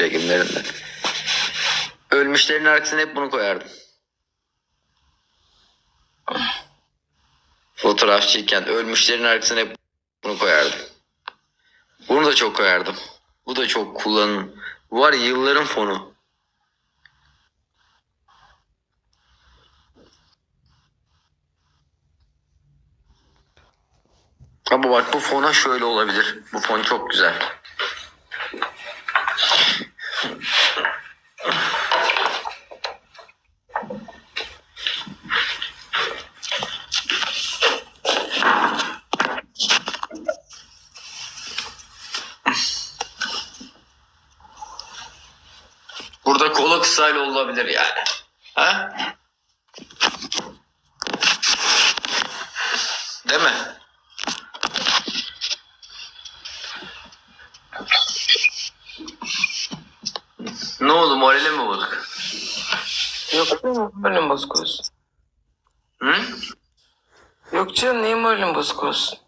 çekimlerinde. Ölmüşlerin arkasına hep bunu koyardım. Fotoğrafçıyken ölmüşlerin arkasına hep bunu koyardım. Bunu da çok koyardım. Bu da çok kullanın. Var yılların fonu. Ama bak bu fona şöyle olabilir. Bu fon çok güzel. Burada kola kısayla olabilir yani. Ha? Değil mi? Ne oldu moralin mi bozuk? Yok canım moralim bozuk olsun. Hı? Yok canım niye moralim bozuk olsun?